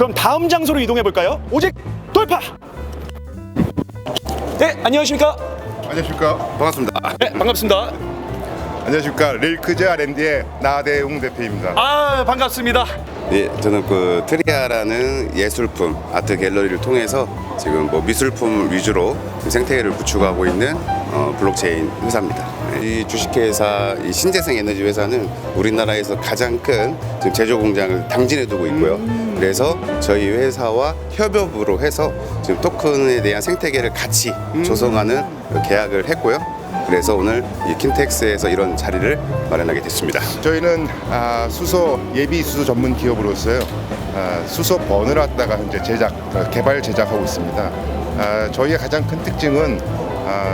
그럼 다음 장소로 이동해 볼까요? 오직 돌파. 네, 안녕하십니까? 안녕하십니까. 반갑습니다. 네, 반갑습니다. 안녕하십니까. 릴크제 R&D의 나대웅 대표입니다. 아, 반갑습니다. 예, 저는 그 트리아라는 예술품 아트 갤러리를 통해서 지금 뭐 미술품 위주로 생태계를 구축하고 있는 어, 블록체인 회사입니다. 이 주식회사 이 신재생 에너지 회사는 우리나라에서 가장 큰 지금 제조 공장을 당진해 두고 있고요. 그래서 저희 회사와 협업으로 해서 지금 토큰에 대한 생태계를 같이 조성하는 계약을 했고요. 그래서 오늘 이 킨텍스에서 이런 자리를 마련하게 됐습니다. 저희는 아, 수소 예비 수소 전문 기업으로서요. 아, 수소 번을 갖다가 현재 제작 어, 개발 제작하고 있습니다. 아, 저희의 가장 큰 특징은 아,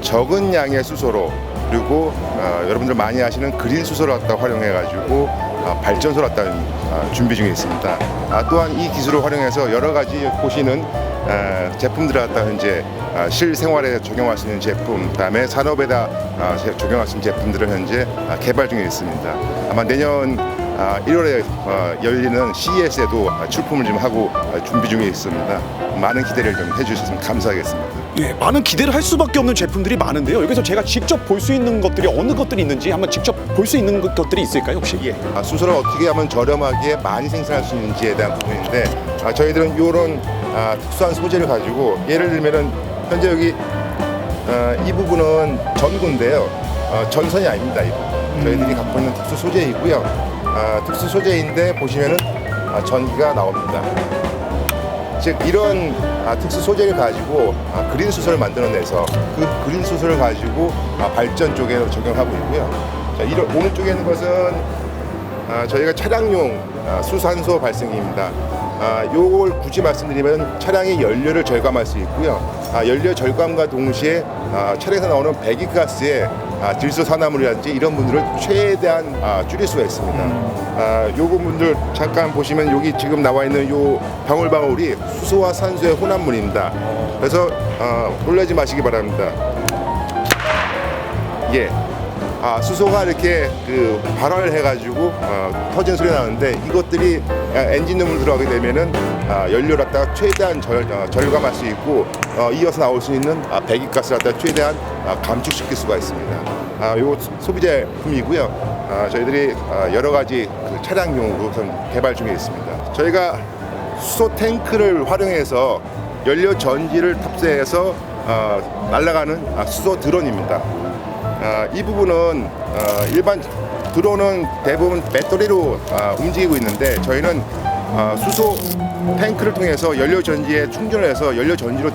적은 양의 수소로 그리고 아, 여러분들 많이 아시는 그린 수소를 갖다 활용해 가지고 아, 발전소를 갖다 아, 준비 중에 있습니다. 아, 또한 이 기술을 활용해서 여러 가지 보시는 아, 제품들을 갖다 현재 아, 실생활에 적용할 수 있는 제품, 그다음에 산업에다 아, 제- 적용할 수 있는 제품들을 현재 아, 개발 중에 있습니다. 아마 내년 아, 1월에 어, 열리는 CES에도 출품을 좀 하고 아, 준비 중에 있습니다. 많은 기대를 좀 해주셨으면 감사하겠습니다. 예, 많은 기대를 할 수밖에 없는 제품들이 많은데요. 여기서 제가 직접 볼 수 있는 것들이 어느 것들이 있는지 한번 직접 볼 수 있는 것- 것들이 있을까요, 혹시? 예, 아, 수소를 어떻게 하면 저렴하게 많이 생산할 수 있는지에 대한 부분인데 아, 저희들은 이런 아, 특수한 소재를 가지고 예를 들면은 현재 여기 아, 이 부분은 전구인데요. 어, 전선이 아닙니다. 이 부분. 저희들이 갖고 있는 특수 소재이고요. 아, 특수 소재인데 보시면은 아, 전기가 나옵니다. 즉 이런 아, 특수 소재를 가지고 아, 그린 수소를 만들어내서 그 그린 수소를 가지고 아, 발전 쪽에 적용하고 있고요. 자, 이런 오른쪽에 있는 것은 아, 저희가 차량용 아, 수산소 발생기입니다. 아, 요걸 굳이 말씀드리면 차량의 연료를 절감할 수 있고요. 아, 연료 절감과 동시에 아, 차량에서 나오는 배기가스의 아, 질소 산화물이라든지 이런 분들을 최대한 아, 줄일 수가 있습니다. 아, 요 부분들 잠깐 보시면 여기 지금 나와 있는 요 방울방울이 수소와 산소의 혼합물입니다. 그래서 아, 놀라지 마시기 바랍니다. 예. 아, 수소가 이렇게 그 발화를 해가지고 어, 터진 소리 나는데 이것들이 아, 엔진룸으로 들어가게 되면은 아, 연료를 갖다가 최대한 절, 어, 절감할 수 있고 어, 이어서 나올 수 있는 아, 배기가스를 갖다가 최대한 아, 감축시킬 수가 있습니다. 아, 요 소비자품이고요. 아, 저희들이 아, 여러 가지 그 차량용으로 우선 개발 중에 있습니다. 저희가 수소 탱크를 활용해서 연료 전지를 탑재해서 어, 날아가는 아, 수소 드론입니다. 아, 이 부분은 어, 일반 드론은 대부분 배터리로 아, 움직이고 있는데 저희는 아, 수소 탱크를 통해서 연료 전지에 충전을 해서 연료 전지로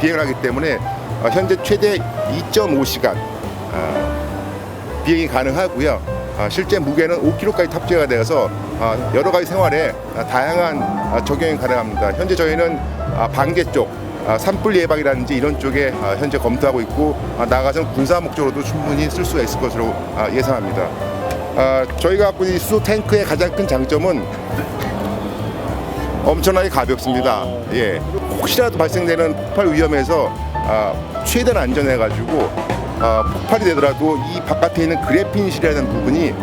비행을 하기 때문에 아, 현재 최대 2.5시간 비행이 가능하고요. 아, 실제 무게는 5kg까지 탑재가 되어서 아, 여러 가지 생활에 아, 다양한 아, 적용이 가능합니다. 현재 저희는 아, 반개 쪽, 아, 산불 예방이라든지 이런 쪽에 아, 현재 검토하고 있고 아, 나아가서는 군사 목적으로도 충분히 쓸 수가 있을 것으로 아, 예상합니다. 아, 저희가 갖고 있는 이 수소 탱크의 가장 큰 장점은 엄청나게 가볍습니다. 예. 혹시라도 발생되는 폭발 위험에서 아, 최대한 안전해가지고 아, 폭발이 되더라도 이 바깥에 있는 그래핀실이라는 부분이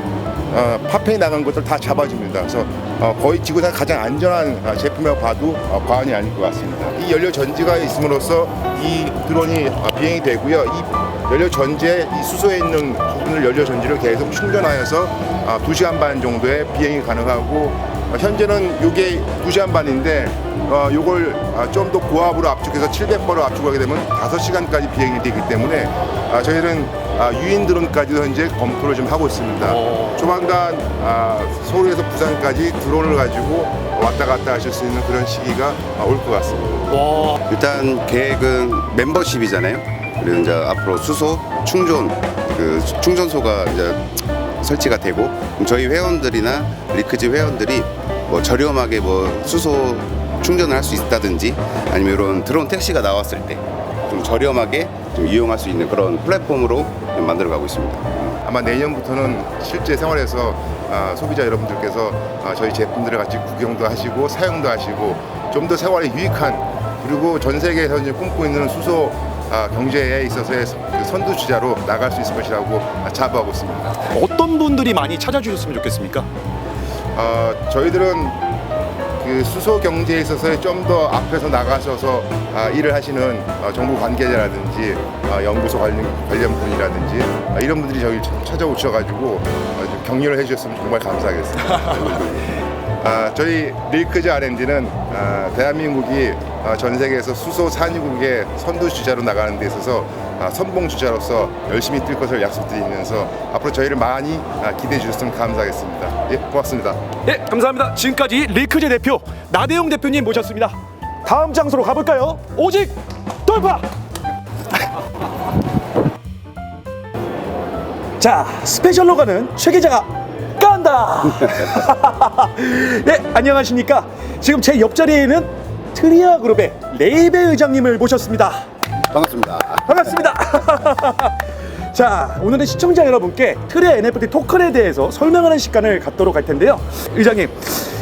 아, 파편이 나간 것들 다 잡아줍니다. 그래서 어, 거의 지구상 가장 안전한 아, 제품이라고 봐도 어, 과언이 아닐 것 같습니다. 이 연료 전지가 있음으로써 이 드론이 아, 비행이 되고요. 이 연료 전지에 이 수소에 있는 부분을 연료 전지를 계속 충전하여서 아, 2시간 반 정도의 비행이 가능하고 어, 현재는 이게 2시간 반인데 어, 요걸 아, 좀더 고압으로 압축해서 700바로 압축하게 되면 5시간까지 비행이 되기 때문에 아, 저희는 아, 유인 드론까지도 현재 검토를 좀 하고 있습니다. 조만간 아, 서울에서 부산까지 드론을 가지고 왔다 갔다 하실 수 있는 그런 시기가 올 것 같습니다. 와, 일단 계획은 멤버십이잖아요. 그리고 이제 앞으로 수소 충전 그 충전소가 이제 설치가 되고 저희 회원들이나 리크지 회원들이 뭐 저렴하게 뭐 수소 충전을 할 수 있다든지 아니면 이런 드론 택시가 나왔을 때 좀 저렴하게 좀 이용할 수 있는 그런 플랫폼으로 좀 만들어 가고 있습니다. 아마 내년부터는 실제 생활에서 아, 소비자 여러분들께서 아, 저희 제품들을 같이 구경도 하시고 사용도 하시고 좀 더 생활에 유익한 그리고 전 세계에서 이제 꿈꾸고 있는 수소 아, 경제에 있어서의 그 선두주자로 나갈 수 있을 것이라고 아, 자부하고 있습니다. 어떤 분들이 많이 찾아주셨으면 좋겠습니까? 어, 저희들은 그 수소 경제에 있어서 좀 더 앞에서 나가셔서 아, 일을 하시는 어, 정부 관계자라든지 어, 연구소 관련, 관련 분이라든지 아, 이런 분들이 저희 찾아오셔가지고 격려를 해주셨으면 정말 감사하겠습니다. 아, 저희 릴크즈 R&D는 아, 대한민국이 아, 전 세계에서 수소 산유국의 선두 주자로 나가는 데 있어서 아, 선봉 주자로서 열심히 뛸 것을 약속드리면서 앞으로 저희를 많이 아, 기대해 주셨으면 감사하겠습니다. 예, 고맙습니다. 네, 감사합니다. 지금까지 리크제 대표 나대용 대표님 모셨습니다. 다음 장소로 가볼까요? 오직 돌파. 자, 스페셜로 가는 최 기자가 깐다. 네, 안녕하십니까? 지금 제 옆자리에는 트리아 그룹의 레이베 의장님을 모셨습니다. 반갑습니다. 반갑습니다. 자, 오늘은 시청자 여러분께 트레 NFT 토큰에 대해서 설명하는 시간을 갖도록 할 텐데요. 의장님,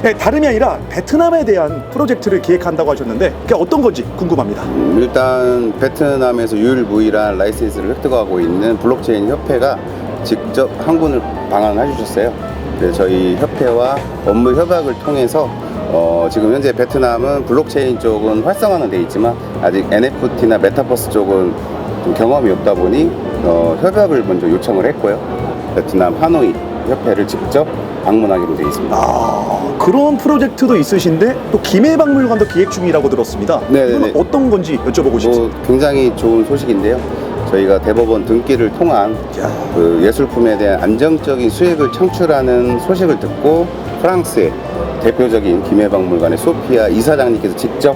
예, 다름이 아니라 베트남에 대한 프로젝트를 기획한다고 하셨는데 그게 어떤 건지 궁금합니다. 음, 일단 베트남에서 유일무이한 라이센스를 획득하고 있는 블록체인 협회가 직접 항군을 방한해 주셨어요. 그래서 저희 협회와 업무 협약을 통해서 어, 지금 현재 베트남은 블록체인 쪽은 활성화는 돼 있지만 아직 NFT나 메타버스 쪽은 좀 경험이 없다 보니 어, 협약을 먼저 요청을 했고요. 베트남 하노이 협회를 직접 방문하기로 되어 있습니다. 아, 그런 프로젝트도 있으신데 또 김해박물관도 기획 중이라고 들었습니다. 네네네. 이건 어떤 건지 여쭤보고 뭐 싶습니다. 굉장히 좋은 소식인데요. 저희가 대법원 등기를 통한 야. 그 예술품에 대한 안정적인 수익을 창출하는 소식을 듣고 프랑스의 대표적인 김해박물관의 소피아 이사장님께서 직접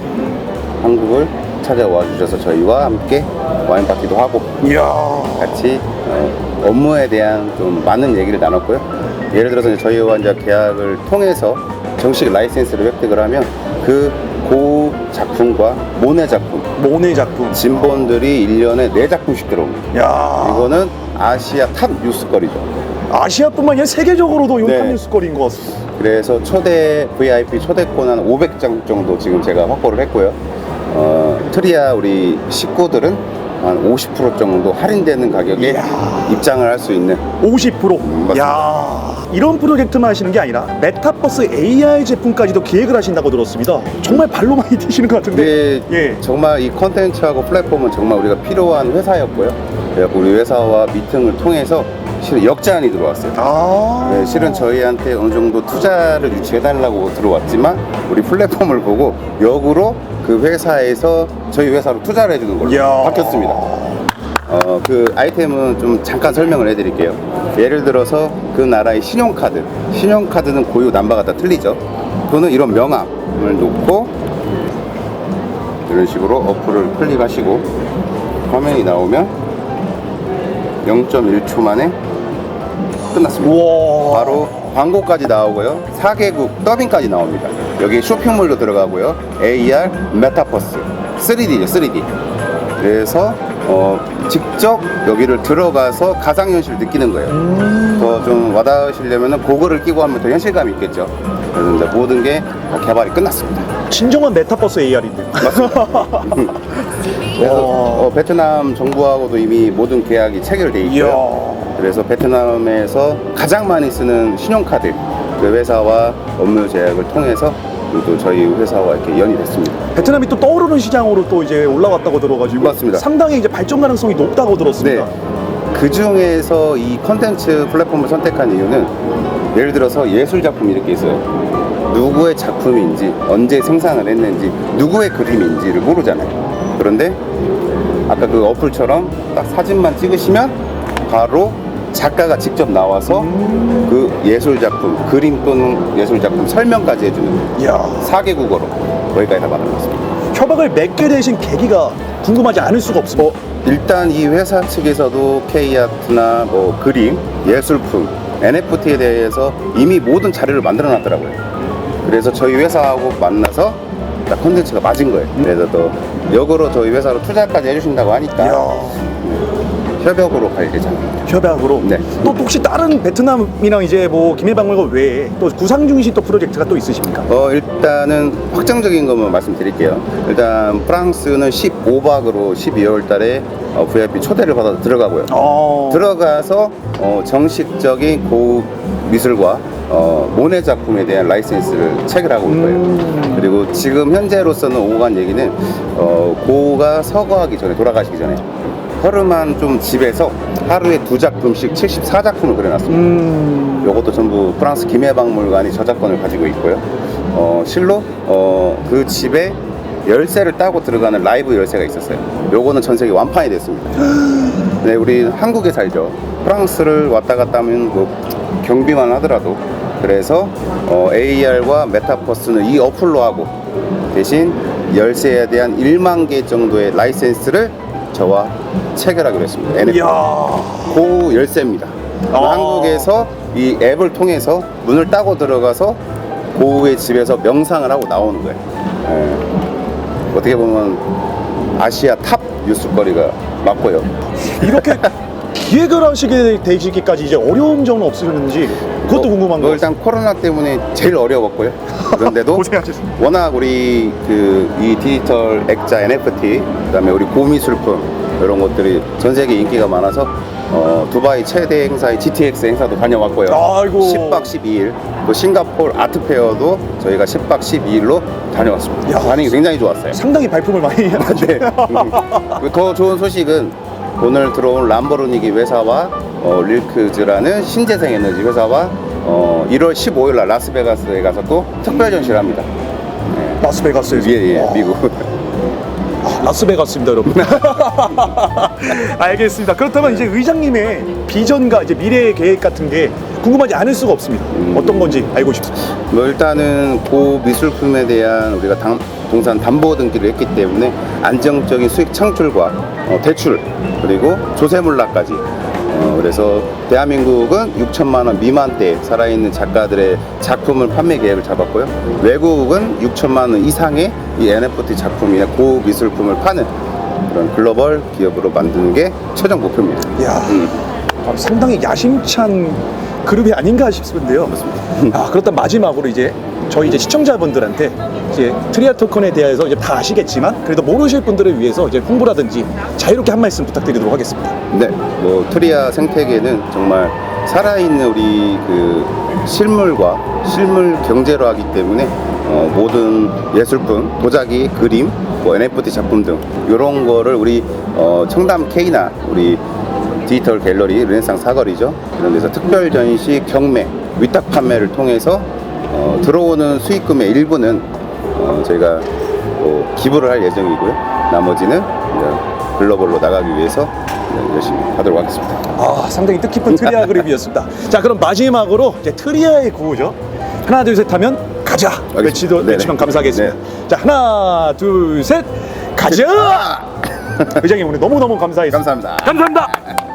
한국을 찾아와 주셔서 저희와 함께 와인 파티도 하고. 같이 어, 업무에 대한 좀 많은 얘기를 나눴고요. 예를 들어서 저희와 이제 계약을 통해서 정식 라이센스를 획득을 하면 그 고급 작품과 모네 작품, 모네 작품. 진본들이 1년에 4작품씩 들어옵니다. 야. 이거는 아시아 탑 뉴스거리죠. 아시아뿐만 아니라 세계적으로도 네. 용탄 뉴스거리인 것 같습니다. 그래서 초대 VIP 초대권 한 500장 정도 지금 제가 확보를 했고요. 어, 트리아 우리 식구들은 한 50% 정도 할인되는 가격에. 입장을 할 수 있는 50%. 맞습니다. 야 이런 프로젝트만 하시는 게 아니라 메타버스 AR 제품까지도 기획을 하신다고 들었습니다. 정말 발로 많이 뛰시는 것 같은데. 이게 예. 정말 이 컨텐츠하고 플랫폼은 정말 우리가 필요한 회사였고요. 그래서 우리 회사와 미팅을 통해서 실은 역제안이 들어왔어요. 아. 네, 실은 저희한테 어느 정도 투자를 유치해달라고 들어왔지만 우리 플랫폼을 보고 역으로 그 회사에서 저희 회사로 투자를 해주는 걸로. 바뀌었습니다. 어, 그 아이템은 좀 잠깐 설명을 해드릴게요. 예를 들어서 그 나라의 신용카드. 신용카드는 고유 남바가 다 틀리죠. 그거는 이런 명함을 놓고 이런 식으로 어플을 클릭하시고 화면이 나오면 0.1초 만에 끝났습니다. 바로 광고까지 나오고요. 4개국 더빙까지 나옵니다. 여기 쇼핑몰도 들어가고요. AR, 메타버스, 3D죠, 3D. 그래서 어, 직접 여기를 들어가서 가상현실을 느끼는 거예요. 더 좀 와닿으시려면 고글을 끼고 하면 더 현실감이 있겠죠. 그래서 이제 모든 게 다 개발이 끝났습니다. 진정한 메타버스 AR인데. 그래서 어, 베트남 정부하고도 이미 모든 계약이 체결돼 있고요. 그래서 베트남에서 가장 많이 쓰는 신용카드 그 회사와 업무 제약을 통해서 또 저희 회사와 이렇게 연이 됐습니다. 베트남이 또 떠오르는 시장으로 또 이제 올라왔다고 들어가지고 맞습니다. 상당히 이제 발전 가능성이 높다고 들었습니다. 그 중에서 이 컨텐츠 플랫폼을 선택한 이유는 예를 들어서 예술 작품이 이렇게 있어요. 누구의 작품인지 언제 생산을 했는지 누구의 그림인지를 모르잖아요. 그런데 아까 그 어플처럼 딱 사진만 찍으시면 바로 작가가 직접 나와서 그 예술 작품, 그림 또는 예술 작품 설명까지 해주는 이야. 4개 국어로 거기까지 다 만들었습니다. 협약을 맺게 되신 계기가 궁금하지 않을 수가 없습니다. 일단 이 회사 측에서도 K아트나 뭐 그림, 예술품, NFT에 대해서 이미 모든 자료를 만들어 놨더라고요. 그래서 저희 회사하고 만나서 딱 콘텐츠가 맞은 거예요. 그래서 또 역으로 저희 회사로 투자까지 해주신다고 하니까 이야. 협약으로 갈 예정입니다. 협약으로. 네. 또 혹시 다른 베트남이랑 이제 뭐 김해박물관 외에 또 구상 중시 또 프로젝트가 또 있으십니까? 어, 일단은 확정적인 것만 말씀드릴게요. 일단 프랑스는 15박으로 12월 달에 어, VIP 초대를 받아 들어가고요. 어. 들어가서 어, 정식적인 고급 미술과 어, 모네 작품에 대한 라이센스를 체결하고 올 거예요. 그리고 지금 현재로서는 오고 간 얘기는 어, 고가 서거하기 전에 돌아가시기 전에 허름한 좀 집에서 하루에 두 작품씩 74작품을 그려놨습니다. 음, 요것도 전부 프랑스 김해박물관이 저작권을 가지고 있고요. 어, 실로 어, 그 집에 열쇠를 따고 들어가는 라이브 열쇠가 있었어요. 요거는 전 세계 완판이 됐습니다. 네, 우리 한국에 살죠. 프랑스를 왔다 갔다 하면 뭐 경비만 하더라도 그래서 어, AR과 메타버스는 이 어플로 하고 대신 열쇠에 대한 1만 개 정도의 라이센스를 저와 체결하기로 했습니다. NFT. 고 열쇠입니다. 아. 한국에서 이 앱을 통해서 문을 따고 들어가서 고우의 집에서 명상을 하고 나오는 거예요. 예. 어떻게 보면 아시아 탑 뉴스거리가 맞고요. 이렇게 기획을 하시게 되시기까지 이제 어려움 점은 없으셨는지 그것도 뭐, 궁금한 뭐거 일단 코로나 때문에 제일 어려웠고요. 그런데도 고생하셨습니다. 워낙 우리 그 이 디지털 액자 NFT 그다음에 우리 고미술품 이런 것들이 전 세계 인기가 많아서 어, 두바이 최대 행사인 GTX 행사도 다녀왔고요. 아이고. 10박 12일 또 싱가포르 아트페어도 저희가 10박 12일로 다녀왔습니다. 야. 반응이 굉장히 좋았어요. 상당히 발품을 많이 네. 음. 더 좋은 소식은 오늘 들어온 람보르니기 회사와 어, 릴크즈라는 신재생 에너지 회사와 어, 1월 15일 날 라스베가스에 가서 또 특별 전시를 합니다. 라스베가스에서 예, 예, 와, 미국. 아, 라스베가스입니다, 여러분. 알겠습니다. 그렇다면 이제 의장님의 비전과 이제 미래 계획 같은 게 궁금하지 않을 수가 없습니다. 음. 어떤 건지 알고 싶습니다. 뭐 일단은 고 미술품에 대한 우리가 당- 동산 담보 등기를 했기 때문에 안정적인 수익 창출과 어, 대출 그리고 조세물락까지 어, 그래서 대한민국은 6천만 원 미만대 살아있는 작가들의 작품을 판매 계획을 잡았고요. 외국은 6천만 원 이상의 이 NFT 작품이나 고 미술품을 파는 그런 글로벌 기업으로 만드는 게 최종 목표입니다. 이야, 음. 아, 상당히 야심찬 그룹이 아닌가 싶은데요. 아, 그렇다 마지막으로 이제 저희 이제 시청자분들한테 이제 트리아 토큰에 대해서 이제 다 아시겠지만 그래도 모르실 분들을 위해서 이제 홍보라든지 자유롭게 한 말씀 부탁드리도록 하겠습니다. 네, 뭐 트리아 생태계는 정말 살아있는 우리 그 실물과 실물 경제로 하기 때문에 어, 모든 예술품, 도자기, 그림, 뭐 NFT 작품 등 이런 거를 우리 어, 청담 K나 우리 디지털 갤러리 르네상 사거리죠 이런 데서 특별 전시 경매 위탁 판매를 통해서 어, 들어오는 수익금의 일부는 어, 저희가 뭐 기부를 할 예정이고요 나머지는 이제 글로벌로 나가기 위해서 네, 열심히 하도록 하겠습니다. 아, 상당히 뜻깊은 트리아 그룹이었습니다. 자, 그럼 마지막으로 이제 트리아의 구호죠. 하나, 둘, 셋 하면 가자. 외치도. 외치면 감사하겠습니다. 자, 하나, 둘, 셋, 가자. 의장님 오늘 너무 너무 감사했습니다. 감사합니다. 감사합니다.